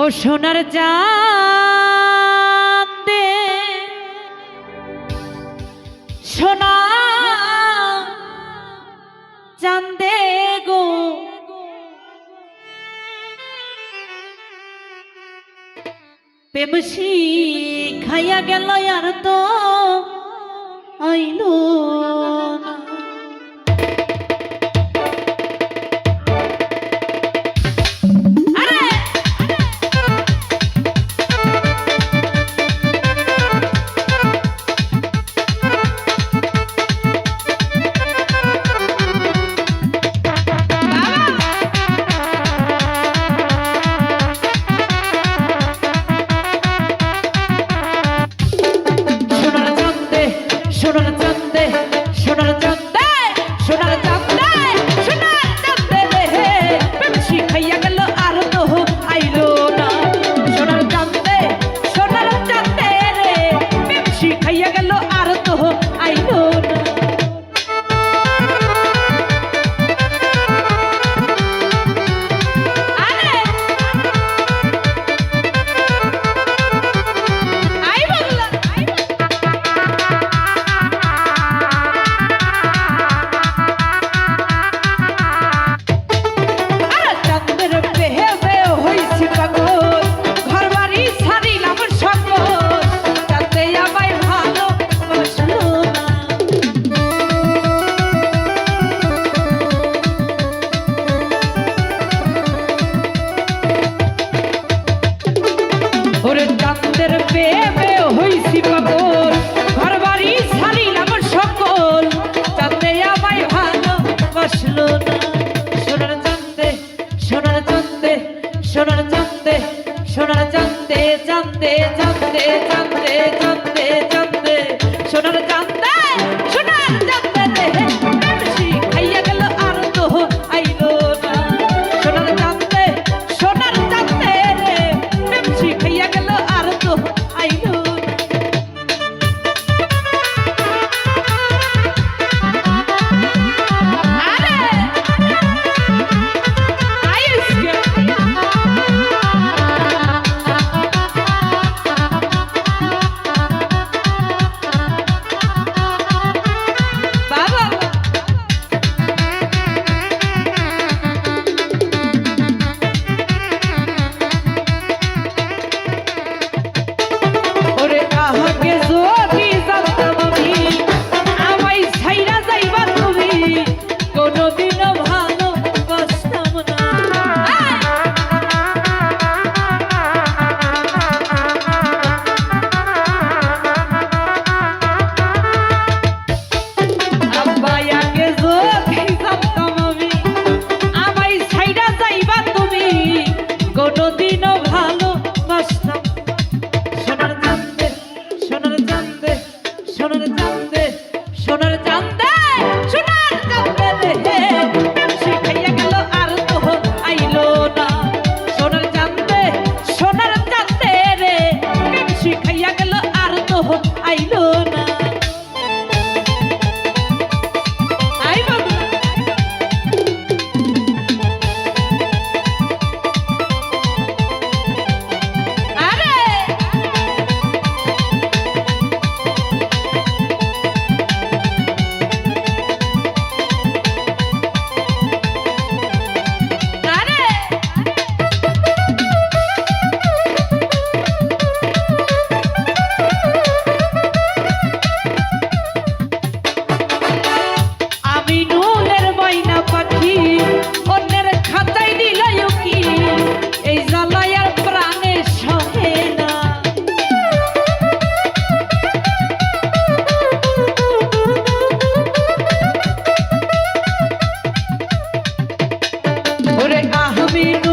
ও সোনার চাঁদে সোনা চান্দে গো। পেমসি খাইয়া গেল আর তো আইলো। জানতে জানতে জানতে। কোনোদিনও ভালোবাসতাম সোনার চান্দে সোনার চান্দে সোনার চান্দে সোনার চান্দে সোনার চান্দে শিখাইয়া গেল আর তো আইলো না। সোনার চান্দে সোনার চান্দে রে। শিখাইয়া গেল আর তো আইলো না। menino.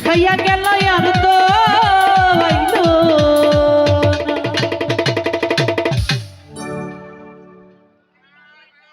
খাইয়া গেল আর তো